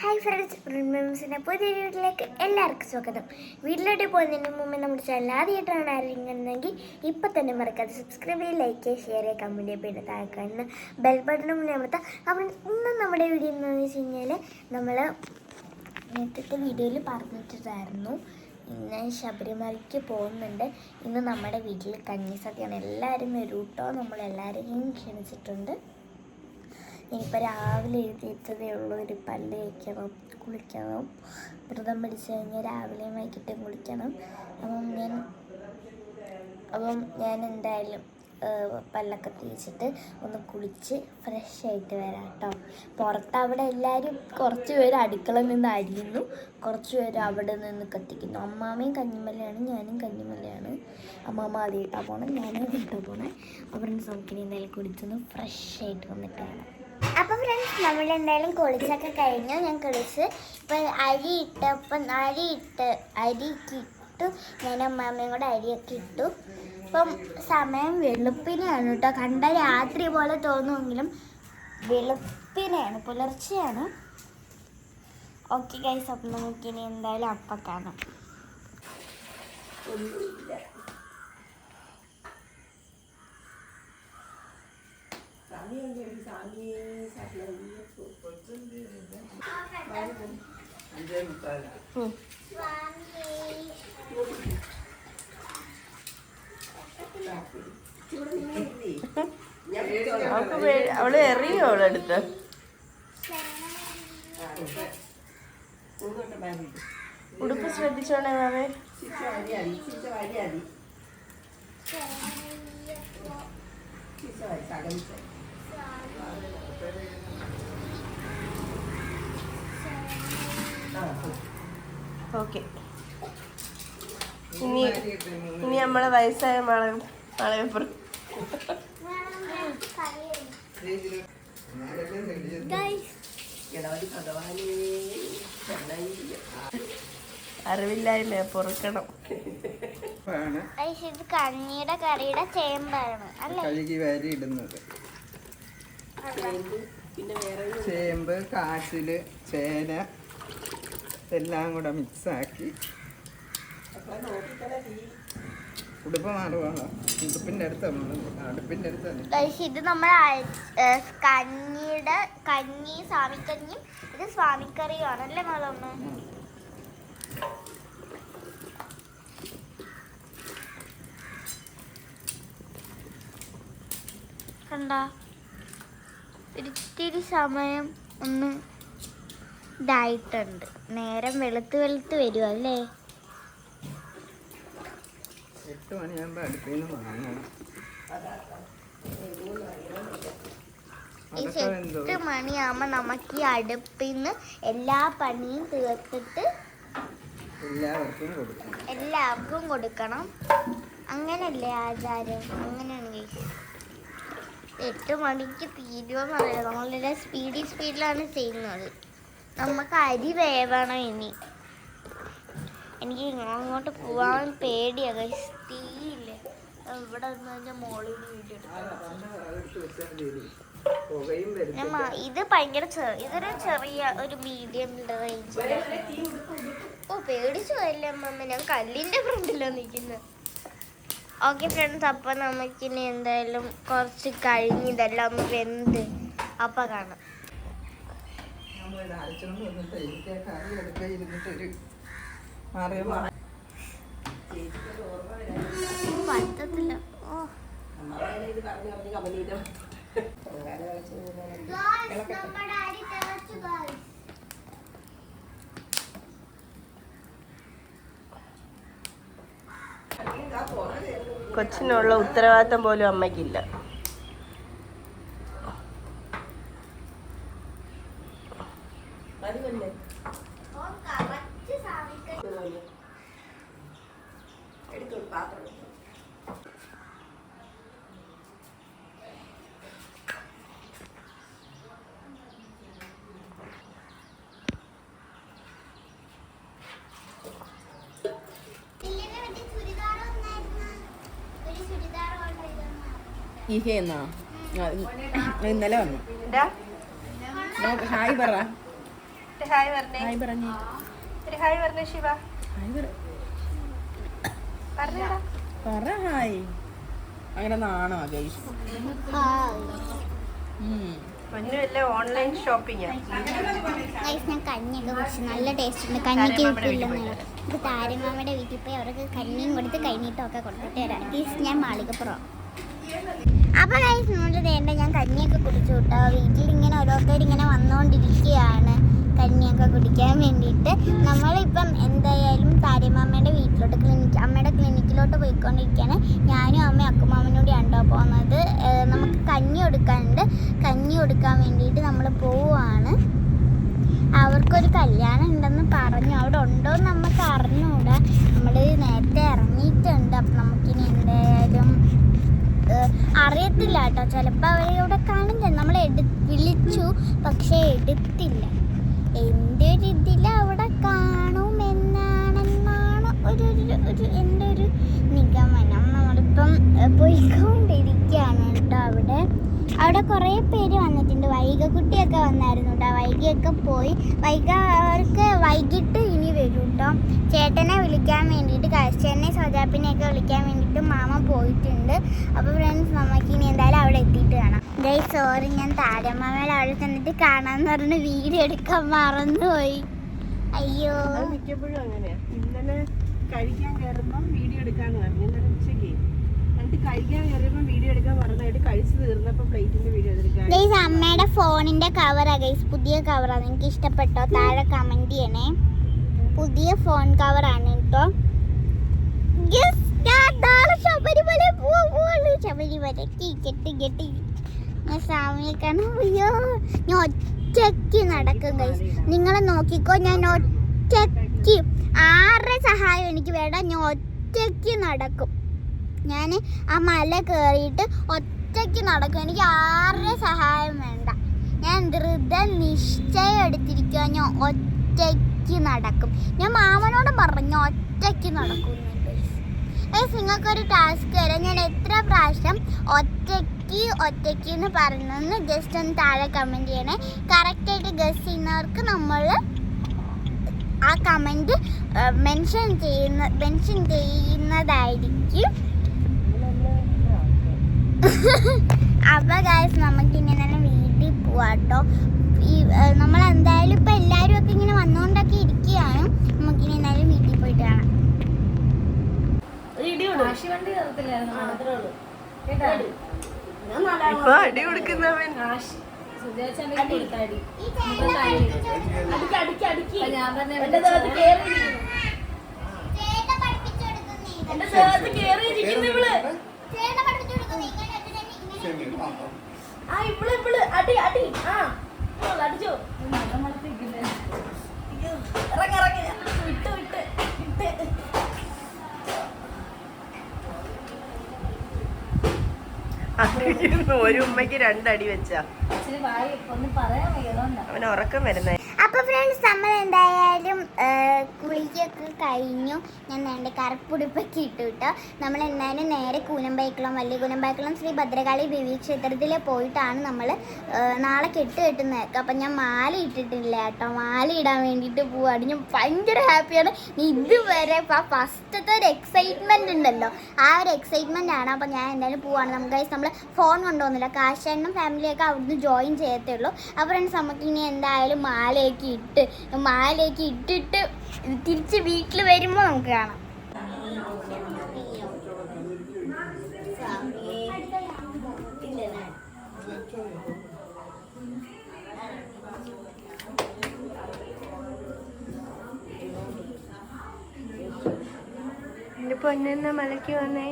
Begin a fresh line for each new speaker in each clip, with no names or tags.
Hi friends റിമെംസിന്റെ പുതിയ വീട്ടിലേക്ക് എല്ലാവർക്കും സ്വാഗതം. വീട്ടിലോട്ട് പോകുന്നതിന് മുമ്പ് നമ്മുടെ ചാനൽ ആദ്യമായിട്ടാണ് ആരെങ്കിലും ഇപ്പം തന്നെ മറക്കാതെ സബ്സ്ക്രൈബ് ചെയ്യുക ലൈക്ക് ചെയ്യുക ഷെയർ ചെയ്യുക കമന്റ് ചെയ്യുക പിന്നെ താഴെ ബെൽ ബട്ടണും അമർത്താം. അപ്പം ഇന്ന് നമ്മുടെ വീഡിയോ എന്താണെന്ന് വെച്ച് കഴിഞ്ഞാൽ നമ്മൾ നേരത്തെ വീഡിയോയിൽ പറഞ്ഞിട്ടുണ്ടായിരുന്നു. ഇന്ന് ശബരിമലയ്ക്ക് പോകുന്നുണ്ട്. ഇന്ന് നമ്മുടെ വീട്ടിൽ കഞ്ഞി സദ്യയാണ്. എല്ലാവരും വരൂട്ടോ നമ്മളെല്ലാവരെയും ക്ഷണിച്ചിട്ടുണ്ട്. ഇനിയിപ്പോൾ രാവിലെ എഴുതിയിട്ടതേ ഉള്ളൂ. ഒരു പല്ല് വയ്ക്കണം കുളിക്കണം. വ്രതം പിടിച്ചു കഴിഞ്ഞാൽ രാവിലെയും വൈകിട്ടും കുളിക്കണം. അപ്പം ഞാൻ അപ്പം ഞാൻ എന്തായാലും പല്ലൊക്കെ തേച്ചിട്ട് ഒന്ന് കുളിച്ച് ഫ്രഷ് ആയിട്ട് വരാം കേട്ടോ. പുറത്ത് അവിടെ എല്ലാവരും കുറച്ച് പേര് അടുക്കള നിന്ന് അരിയുന്നു. കുറച്ച് പേര് അവിടെ നിന്ന് കത്തിക്കുന്നു. അമ്മാമയും കഞ്ഞിമലയാണ് ഞാനും കഞ്ഞിമലയാണ്. അമ്മാമ്മ ആദ്യമായിട്ടാണ് പോണേ ഞാനും ആദ്യമായിട്ടാണ് പോണേ. നിന്ന് നമുക്കിനി എന്തായാലും കുളിച്ചൊന്ന് ഫ്രഷ് ആയിട്ട് വന്നിട്ട് കാണാം. അപ്പം ഫ്രണ്ട്സ് നമ്മൾ എന്തായാലും കുളിച്ചൊക്കെ കഴിഞ്ഞു. ഞാൻ കുളിച്ച് ഇപ്പം അരി ഇട്ടപ്പം അരി ഇട്ട് അരിക്ക് ഇട്ടു. ഞാൻ അമ്മാമ്മയും കൂടെ അരിയൊക്കെ ഇട്ടു. ഇപ്പം സമയം വെളുപ്പിനെയാണ് കേട്ടോ. കണ്ട രാത്രി പോലെ തോന്നുമെങ്കിലും വെളുപ്പിനെയാണ് പുലർച്ചെയാണ്. ഓക്കെ ഗൈസ് അപ്പം നമുക്കിനി എന്തായാലും അപ്പം കാണാം.
അവൾക്ക് അവൾ എറിയോ അവളെടുത്ത് ഉടുപ്പ് ശ്രദ്ധിച്ചോണേ മാമേ. ഓക്കെ. ഇനി ഇനി നമ്മളെ വയസ്സായ മള മളയപ്പുറം
ഗൈസ്
അറിവില്ലായ്മ പൊറുക്കണം.
ആണ്
ഗൈസ് ഇത് കഞ്ഞിയുടെ കറിയുടെ ചേമ്പാണ് അല്ലേ?
കഴുകി വാരി ഇടുന്നത്. ചേമ്പ് കാച്ചിൽ ചേന എല്ലാം കൂടെ മിക്സാക്കി. ഉടുപ്പ് മാറുവാണോ ഉടുപ്പിന്റെ അടുത്ത് അടുപ്പിന്റെ അടുത്ത്
ഇത് നമ്മൾ കഞ്ഞിയുടെ കഞ്ഞി സ്വാമിക്കഞ്ഞിയും ഇത് സ്വാമിക്കറിയുമാണ് അല്ലേ മകളൊന്ന് കണ്ട? ഒരിത്തിരി സമയം ഒന്ന് ഇതായിട്ടുണ്ട്. നേരം വെളുത്ത് വെളുത്ത് വരും അല്ലേ?
എട്ട് മണിയാകുമ്പോൾ അടുപ്പിൽ നിന്ന് വാങ്ങണം
എട്ട് മണിയാകുമ്പോൾ നമുക്ക് ഈ അടുപ്പിൽ നിന്ന് എല്ലാ പണിയും തീർത്തിട്ട്
എല്ലാവർക്കും കൊടുക്കണം.
എല്ലാവർക്കും കൊടുക്കണം. അങ്ങനല്ലേ ആചാരം? അങ്ങനെയാണ് guys. എട്ട് മണിക്ക് തീരുമെന്ന് അറിയാം നമ്മളുടെ സ്പീഡി സ്പീഡിലാണ് ചെയ്യുന്നത്. നമുക്ക് അരി വേവണം ഇനി. എനിക്ക് അങ്ങോട്ട് പോവാൻ പേടിയാ. തീയില്ല. ഇവിടെ മോളിൽ മ- ഇത് ഭയങ്കര ഇതൊരു ചെറിയ ഒരു മീഡിയം റേഞ്ച് ഓ പേടിച്ചു അല്ലേ അമ്മ ഞാൻ കല്ലിന്റെ ഫ്രണ്ടിലാണ് നിൽക്കുന്നത് ഓക്കെ ഫ്രണ്ട്സ് അപ്പൊ നമുക്കിനി എന്തായാലും കുറച്ച് കഴിഞ്ഞ് ഇതെല്ലാം ഒന്ന് വെന്ത് അപ്പൊ കാണാം.
നമ്മൾ ഇത് അരച്ചുകൊണ്ട് വന്നിട്ട് എനിക്ക് ആ കറി
കൊച്ചിനുള്ള ഉത്തരവാദിത്തം പോലും അമ്മയ്ക്കില്ല.
ഇഹയെന്നാ ഇന്നലെ വന്നു. ഹായ് പറ.
ഹായ് പറഞ്ഞേ.
ഹായ് പറഞ്ഞേ.
ഒരു ഹായ് പറഞ്ഞേ ശിവ.
ഹായ് പറ. പറ ഹായ്. അങ്ങനെ നാണോ ഗൈസ്
ഓൺലൈൻ ഷോപ്പിംഗ്
ഞാൻ കഞ്ഞിയൊക്കെ കുടിച്ച്. നല്ല ടേസ്റ്റ് ഉണ്ട്. കഞ്ഞിക്ക് ഉപ്പില്ലെന്ന് ഇത് താരമാമയുടെ വീട്ടിൽ പോയി അവർക്ക് കഞ്ഞിയും കൊടുത്ത് കഴിഞ്ഞിട്ടും ഒക്കെ കൊടുത്തിട്ട് വരാം ഞാൻ മാളികപ്പുറം. അപ്പോൾ ഗൈസ് നമ്മൾ വേണ്ട ഞാൻ കഞ്ഞിയൊക്കെ കുടിച്ചു കേട്ടോ. വീട്ടിൽ ഇങ്ങനെ ഓരോരുത്തർ ഇങ്ങനെ വന്നുകൊണ്ടിരിക്കുകയാണ് കഞ്ഞിയൊക്കെ കുടിക്കാൻ വേണ്ടിയിട്ട്. നമ്മളിപ്പം എന്തായാലും താരമാമയുടെ വീട്ടിലോട്ട് ക്ലിനിക്ക് അമ്മയുടെ ക്ലിനിക്കിലോട്ട് പോയിക്കൊണ്ടിരിക്കുകയാണ്. ഞാനും അമ്മയും കൂടി ഉണ്ടോ പോകുന്നത്. നമുക്ക് കഞ്ഞി കൊടുക്കാനുണ്ട്. കഞ്ഞി കൊടുക്കാൻ വേണ്ടിയിട്ട് നമ്മൾ പോവുകയാണ്. അവർക്കൊരു കല്യാണം ഉണ്ടെന്ന് പറഞ്ഞു. അവിടെ ഉണ്ടോ എന്ന് നമുക്ക് അറിഞ്ഞുകൂടാ നമ്മൾ നേരത്തെ ഇറങ്ങിയിട്ടുണ്ട്. അപ്പം നമുക്കിനി എന്തായാലും അറിയത്തില്ല കേട്ടോ. ചിലപ്പോൾ അവരിവിടെ കാണില്ല നമ്മൾ എടു വിളിച്ചു പക്ഷേ എടുത്തില്ല. എന്റെ ഒരു ഇതിൽ അവിടെ കാണുമെന്നാണെന്നാണ് ഒരു ഒരു- എന്റെ ഒരു നിഗമനം. നമ്മളിപ്പം പോയിക്കൊണ്ടിരിക്കുകയാണ് കേട്ടോ അവിടെ. അവിടെ കുറേ പേര് വന്നിട്ടുണ്ട്. വൈകക്കുട്ടിയൊക്കെ വന്നായിരുന്നു കേട്ടോ. വൈകിയൊക്കെ പോയി. വൈക അവർക്ക് വൈകിട്ട് കേട്ടോ ചേട്ടനെ വിളിക്കാൻ വേണ്ടിയിട്ട് കാശേനെ സോജാപ്പിനെയൊക്കെ വിളിക്കാൻ വേണ്ടിയിട്ട് മാമ പോയിട്ടുണ്ട്. അപ്പോൾ ഫ്രണ്ട്സ് നമുക്ക് ഇനി എന്തായാലും അവിടെ എത്തിയിട്ട് കാണാം. ദൈ സോറി ഞാൻ താരമ്മയുടെ അവിടെ ചെന്നിട്ട് കാണാമെന്ന് പറഞ്ഞ് വീഡിയോ എടുക്കാൻ മറന്നുപോയി. അയ്യോ.
മിക്കപ്പോഴും അങ്ങനെയാ.
ഇന്നലെ കഴിക്കാൻ കയറുമ്പം വീഡിയോ എടുക്കാന്ന് പറഞ്ഞു. ഇന്നലെ ഉച്ചയ്ക്ക് എന്നിട്ട് കഴിക്കാൻ കയറിയപ്പം വീഡിയോ എടുക്കാൻ കഴിച്ചു തീർന്നപ്പോൾ പ്ലേറ്റിന്റെ വീഡിയോ എടുക്കാൻ
അമ്മയുടെ ഫോണിന്റെ കവറാ ഗൈസ്. പുതിയ കവറാ നിങ്ങൾക്ക് ഇഷ്ടപ്പെട്ടോ താഴെ കമന്റ് ചെയ്യണേ. പുതിയ ഫോൺ കവറാണ് കേട്ടോ ഒറ്റയ്ക്ക് ഞാൻ നടക്കും ഗൈസ് നിങ്ങളെ നോക്കിക്കോ ഞാൻ ഒറ്റയ്ക്ക് ആരുടെ സഹായം എനിക്ക് വേണ്ട ഞാൻ ഒറ്റയ്ക്ക് നടക്കും. ഞാൻ ആ മല കയറിയിട്ട് ഒറ്റയ്ക്ക് നടക്കും. എനിക്ക് ആരുടെ സഹായം വേണ്ട. ഞാൻ ദൃഢ നിശ്ചയം എടുത്തിരിക്കുക ഞാൻ ഒറ്റയ്ക്ക് നടക്കും. ഞാൻ മാമനോട് പറഞ്ഞു ഒറ്റയ്ക്ക് നടക്കും നിങ്ങൾക്കൊരു ടാസ്ക് തരാം. ഞാൻ എത്ര പ്രാവശ്യം ഒറ്റയ്ക്ക് ഒറ്റയ്ക്ക് എന്ന് പറഞ്ഞെന്ന് ജസ്റ്റ് ഒന്ന് താഴെ കമന്റ് ചെയ്യണേ. കറക്റ്റായിട്ട് ഗസ് ചെയ്യുന്നവർക്ക് നമ്മൾ ആ കമന്റ് മെൻഷൻ ചെയ്യുന്ന മെൻഷൻ ചെയ്യുന്നതായിരിക്കും. അപ്പോൾ ഗായസ് നമുക്ക് ഇങ്ങനെ വീട്ടിൽ പോവാട്ടോ. നമ്മൾ എന്തായാലും ഇപ്പൊ എല്ലാരും ഒക്കെ ഇങ്ങനെ വന്നുകൊണ്ടൊക്കെ ഇരിക്കുകയാണ്. നമുക്കിനി എന്തായാലും വീട്ടിൽ പോയിട്ട് കാണാം.
ഇപ്പൊ അടി കൊടുക്കുന്നവൻ. ഒരു ഉമ്മയ്ക്ക് രണ്ടടി വെച്ചാ. അവൻ ഉറക്കം വരുന്നേ.
അപ്പൊ ഫ്രണ്ട്സ് നമ്മൾ എന്തായാലും കുളിക്കൊക്കെ കഴിഞ്ഞു. ഞാൻ നേരെ കറുപ്പുടുപ്പൊക്കെ ഇട്ടു കേട്ടോ. നമ്മൾ എന്തായാലും നേരെ കൂനമ്പൈക്കുളം വലിയ കൂനമ്പൈക്കുളം ശ്രീ ഭദ്രകാളി ദേവി ക്ഷേത്രത്തിൽ പോയിട്ടാണ് നമ്മൾ നാളെ കെട്ട് കെട്ടുന്നത് അപ്പം ഞാൻ മാല ഇട്ടിട്ടില്ല കേട്ടോ. മാല ഇടാൻ വേണ്ടിയിട്ട് പോവാണ്. ഞാൻ ഭയങ്കര ഹാപ്പിയാണ്. ഇതുവരെ ആ ഫസ്റ്റത്തെ ഒരു എക്സൈറ്റ്മെന്റ് ഉണ്ടല്ലോ. ആ ഒരു എക്സൈറ്റ്മെന്റ് ആണ്. അപ്പം ഞാൻ എന്തായാലും പോവാണ്. നമുക്ക് നമ്മൾ ഫോൺ കൊണ്ടുപോകുന്നില്ല എണ്ണം ഫാമിലിയൊക്കെ അവിടുന്ന് ജോയിൻ ചെയ്യത്തേ ഉള്ളൂ. അപ്പോൾ ഫ്രണ്ട്സ് നമുക്ക് ഇനി എന്തായാലും മാലയൊക്കെ ഇട്ട് മാലയൊക്കെ ഇട്ടിട്ട് തിരിച്ച് വീട്ടിൽ വരുമ്പോൾ നമുക്ക് കാണാം.
എന്റെ പൊന്നെന്നാ മലക്കി വന്നേ?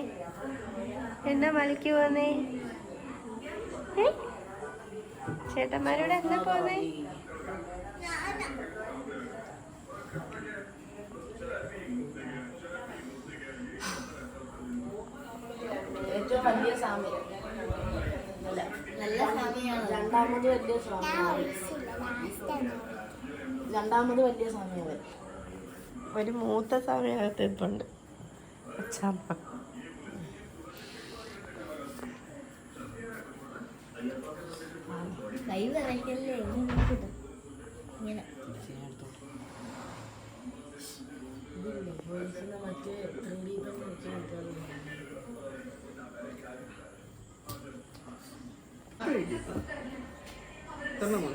എന്നാ മലക്കി വന്നേ? ചേട്ടന്മാരോട് എന്നാ പോന്നേ?
വലിയ നല്ല രണ്ടാമത് വലിയ സ്വാമിയാണ് രണ്ടാമത് വലിയ സ്വാമിയാണ്
ഒരു മൂത്ത സമയത്ത് ഇപ്പുണ്ട് അച്ഛാമ്മ.
കൈ വിറയ്ക്കല്ലേ ഇങ്ങനെ. ഇങ്ങനെ നമ്മൾ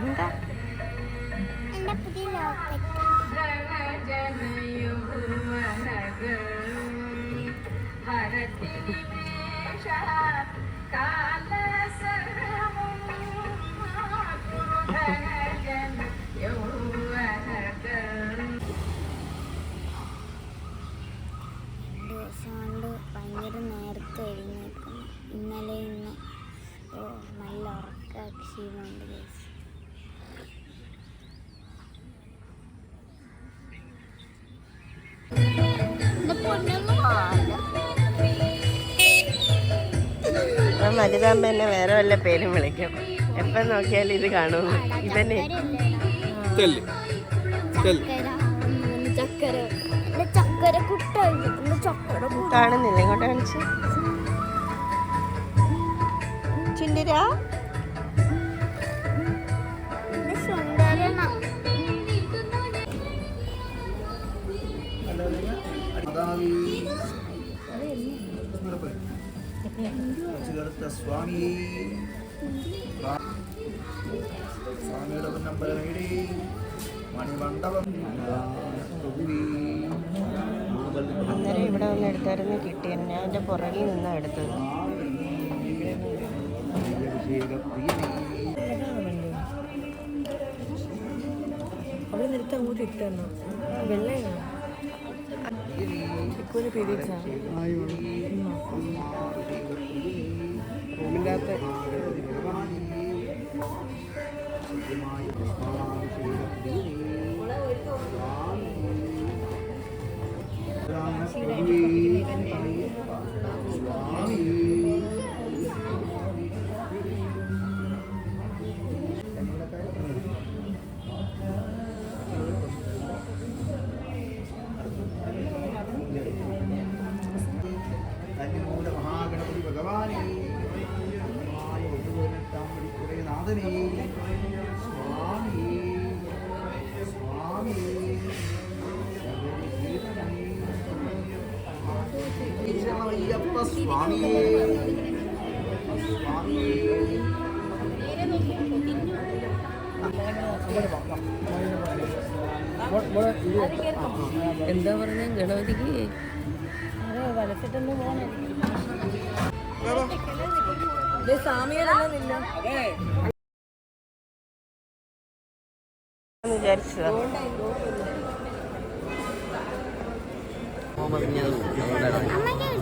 എന്താ?
ഭയങ്കര നേരത്തെ എഴുന്നേൽക്കുന്നു. ഇന്നലെ ഇന്ന്. ഓ നല്ല ഉറക്ക ക്ഷീണമുണ്ട് ദിവസം
മരുതാമ്പ എന്നെ വേറെ വല്ല പേരും വിളിക്കും. എപ്പം നോക്കിയാലും ഇത് കാണുന്നു ഇതന്നെ. കാണുന്നില്ല. ഇങ്ങോട്ട് കാണിച്ചു. ചുണ്ടിരാ
ചേർത്ത സ്വാമി സ്വാമിയുടെ നമ്പർ നേടി മണിമണ്ഡപം
അന്നേരം ഇവിടെ വന്ന് എടുത്തായിരുന്നു കിട്ടിയ ഞാൻ എന്റെ പുറകിൽ നിന്നാണ് എടുത്തത്.
അവിടെ നിർത്താൻ അങ്ങോട്ട് ഇട്ടെന്നോ വെള്ളയാണ്
റൂമിന്റെ അകത്ത് കന്നിമൂല അയ്യപ്പ സ്വാമിയേ സ്വാമിയേ
എന്താ പറഞ്ഞ ഗണപതിക്ക്?
വിചാരിച്ചതാ.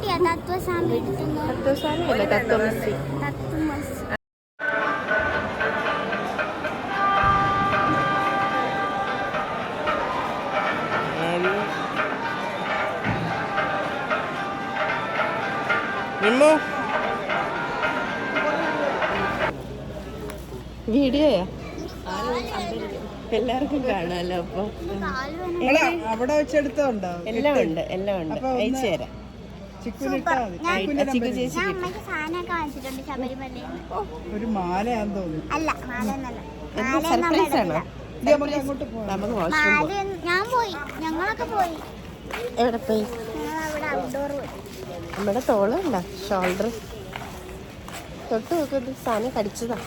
തത്വസ്വാമി
തത്വസ്വാമിയല്ല? തത്വമസി.
തത്വമസ്.
നിമ്മു വീഡിയോയാ? എല്ലാവർക്കും കാണാമല്ലോ അപ്പൊ.
അവിടെ വെച്ചെടുത്തോണ്ടോ
എല്ലാം ഉണ്ട് എല്ലാം ഉണ്ട്. അയച്ചു തരാം
അമ്മയ്ക്ക് സാധനമൊക്കെ വാങ്ങിച്ചിട്ടുണ്ട് ശബരിമലയിൽ
ഒരു മാലയാന്ന് തോന്നുന്നു.
അല്ല മാലയൊന്നല്ല. മാല ഞാൻ പോയി. ഞങ്ങളൊക്കെ പോയി.
എവിടെ
പോയി?
നമ്മുടെ തോളുണ്ടോ? ഷോൾഡർ തൊട്ട് നോക്കുന്നത് സാധനം കടിച്ചതാ.